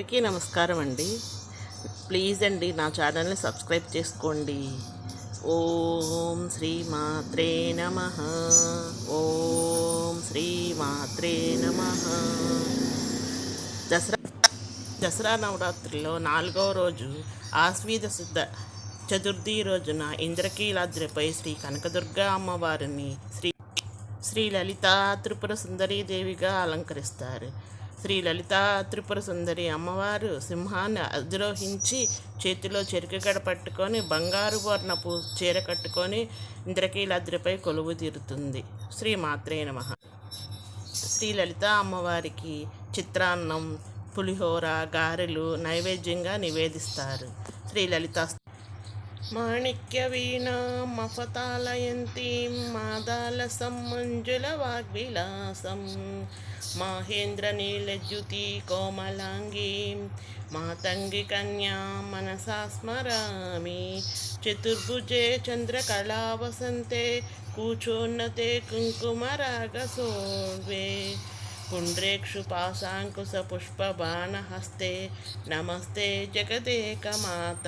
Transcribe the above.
అందరికీ నమస్కారం అండి. ప్లీజ్ అండి నా ఛానల్ని సబ్స్క్రైబ్ చేసుకోండి. ఓం శ్రీ మాత్రే నమ. ఓం శ్రీ మాత్రే నమ. దసరా దసరా నవరాత్రిలో నాలుగవ రోజు ఆశ్వీజ శుద్ధ చతుర్థి రోజున ఇంద్రకీలాద్రిపై శ్రీ కనకదుర్గ అమ్మవారిని శ్రీ శ్రీ లలిత త్రిపుర సుందరీదేవిగా అలంకరిస్తారు. శ్రీ లలితా త్రిపుర సుందరి అమ్మవారు సింహాన్ని అధిరోహించి చేతిలో చెరుకుగడ పట్టుకొని బంగారు వర్ణపు చీర కట్టుకొని ఇంద్రకీలాద్రిపై కొలువు తీరుతుంది. శ్రీ మాత్రే నమ. శ్రీ లలిత అమ్మవారికి చిత్రాన్నం పులిహోర గారెలు నైవేద్యంగా నివేదిస్తారు. శ్రీ లలిత మాణిక్య వీణా మఫతాలయంతీం మాదాలసం మంజుల వాగ్విలాసం మాహేంద్ర నీలజ్యుతి కోమలాంగీం మాతంగి కన్యా మనసా స్మరామి చతుర్భుజే చంద్రకళా వసంతే కూచోన్నతే కుంకుమరాగసోర్వే పుండ్రేక్షుపాశాంకుశపుష్పబాణహస్తే నమస్తే జగదేకమాత